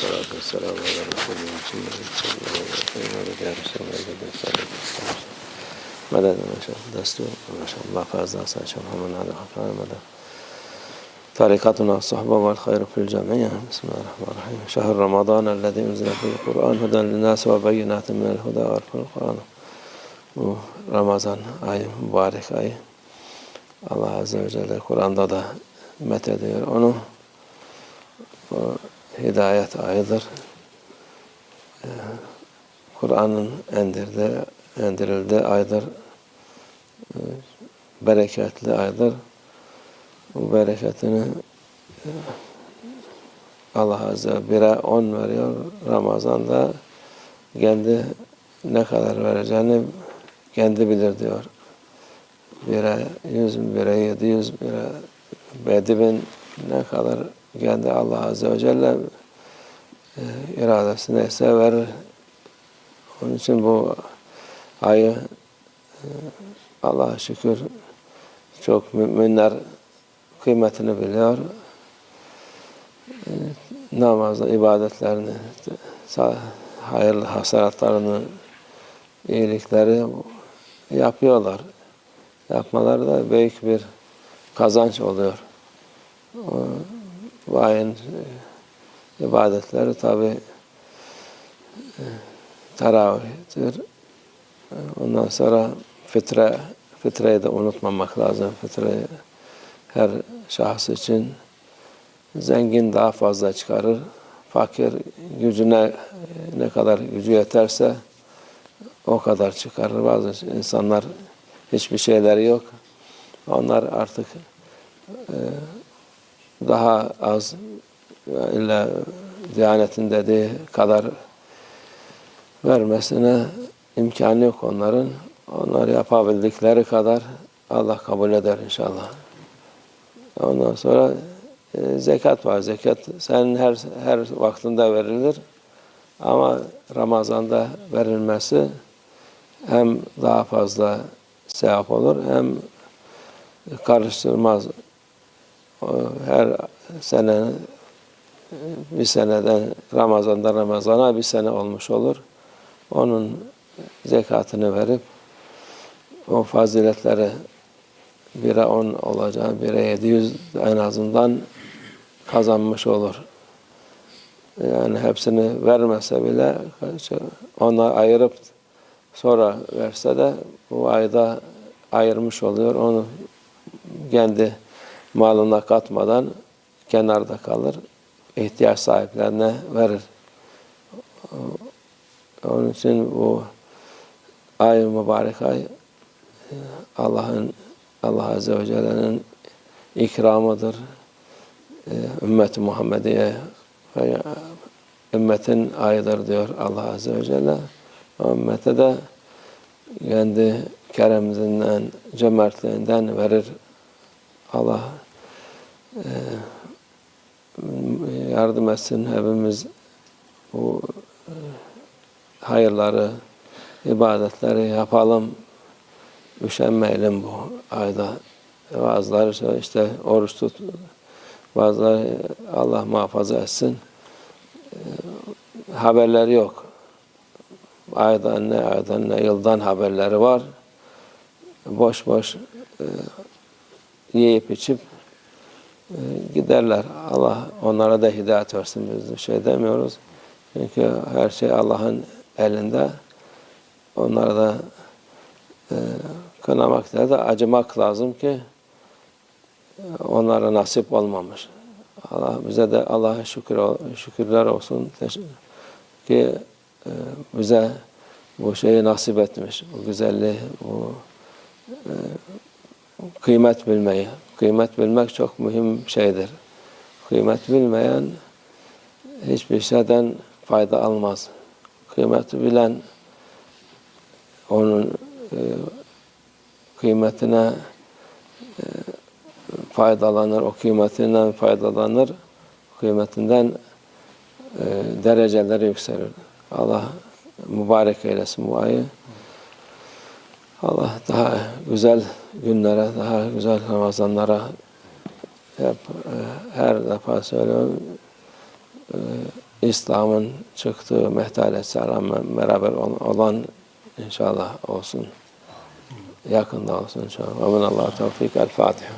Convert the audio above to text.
Salatu vesselamu ala Resulü Muhammed sallallahu aleyhi ve sellem. مدد ما شاء دستور ما شاء الله فاز شاء محمد على حفاظ مدد طريقتنا الصحبة والخير في الجميع بسم الله الرحمن الرحيم شهر رمضان الذي أنزل فيه القرآن هدى للناس وبينات من الهدى والفرقان Bu Ramazan ayı, mübarek ayı. Allah Azze ve Celle Kur'an'da da met ediyor onu. O hidayet ayıdır. Ee, Kur'an'ın endirdiği, endirildiği aydır. Ee, Bereketli aydır. Bu bereketini e, Allah Azze bire on veriyor. Ramazan'da kendi ne kadar vereceğini kendi bilir diyor. Bire yüz, bire yedi yüz, bire yedi bin ne kadar kendi Allah Azze ve Celle e, iradesi neyse verir. Onun için bu ayı e, Allah'a şükür çok müminler kıymetini biliyor. E, namazı, ibadetlerini, hayırlı hasaratlarını, iyilikleri yapıyorlar. Yapmaları da büyük bir kazanç oluyor. O, bu ayın e, ibadetleri tabi e, teravihtir. Ondan sonra fitre, fitreyi de unutmamak lazım. Fitreyi her şahıs için zengin daha fazla çıkarır. Fakir gücüne ne kadar gücü yeterse o kadar çıkarır. Bazı insanlar hiçbir şeyleri yok. Onlar artık e, daha az ile Diyanet'in dediği kadar vermesine imkanı yok onların. Onlar yapabildikleri kadar Allah kabul eder inşallah. Ondan sonra e, zekat var. Zekat senin her her vaktinde verilir. Ama Ramazan'da verilmesi hem daha fazla sevap olur hem karıştırmaz. Her sene bir seneden Ramazan'da Ramazan'a bir sene olmuş olur. Onun zekatını verip o faziletleri bire on olacağı, bire yedi yüz en azından kazanmış olur. Yani hepsini vermese bile ona ayırıp sonra verse de bu ayda ayırmış oluyor. Onu kendi malına katmadan kenarda kalır. ihtiyaç sahiplerine verir. Onun için bu ay mübarek ay Allah'ın Allah Azze ve Celle'nin ikramıdır. Ümmet-i Muhammediye ümmetin ayıdır diyor Allah Azze ve Celle. Ümmete de kendi kereminden, cömertliğinden verir. Allah yardım etsin hepimiz bu e, hayırları, ibadetleri yapalım. Üşenmeyelim bu ayda. Bazıları işte oruç tut, bazıları Allah muhafaza etsin. E, haberleri yok. Aydan ne, aydan ne, yıldan haberleri var. Boş boş e, yiyip içip giderler. Allah onlara da hidayet versin. Biz bir şey demiyoruz. Çünkü her şey Allah'ın elinde. Onlara da e, kınamak da acımak lazım ki onlara nasip olmamış. Allah bize de Allah'a şükür şükürler olsun ki e, bize bu şeyi nasip etmiş. Bu güzelliği, bu e, kıymet bilmeyi. Kıymet bilmek çok mühim şeydir. Kıymet bilmeyen hiçbir şeyden fayda almaz. Kıymeti bilen onun e, kıymetine e, faydalanır, o kıymetinden faydalanır, kıymetinden e, dereceleri yükselir. Allah mübarek eylesin bu ayı. Allah daha güzel günlere, daha güzel Ramazanlara hep e, her defa söylüyorum e, İslam'ın çıktığı Mehdi Aleyhisselam'la beraber ol- olan inşallah olsun. Yakında olsun inşallah. Ve minallah tevfik. El Fatiha.